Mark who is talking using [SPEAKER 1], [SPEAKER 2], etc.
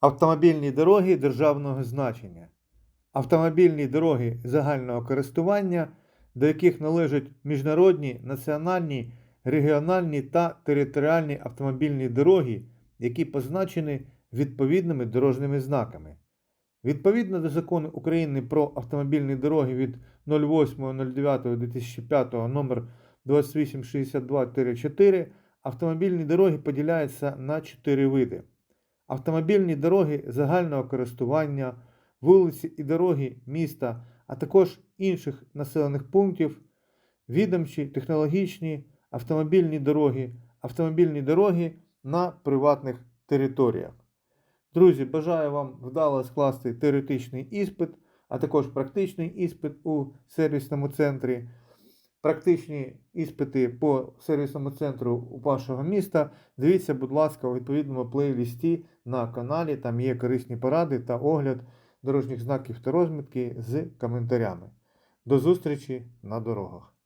[SPEAKER 1] Автомобільні дороги державного значення. Автомобільні дороги загального користування, до яких належать міжнародні, національні, регіональні та територіальні автомобільні дороги, які позначені відповідними дорожніми знаками. Відповідно до закону України про автомобільні дороги від 08.09.2005 номер 2862-4 автомобільні дороги поділяються на чотири види. Автомобільні дороги загального користування, вулиці і дороги міста, а також інших населених пунктів, відомчі, технологічні, автомобільні дороги, автомобільні дороги на приватних територіях. Друзі, бажаю вам вдало скласти теоретичний іспит, а також практичний іспит у сервісному центрі. Практичні іспити по сервісному центру вашого міста. Дивіться, будь ласка, у відповідному плейлісті на каналі. Там є корисні поради та огляд дорожніх знаків та розмітки з коментарями. До зустрічі на дорогах.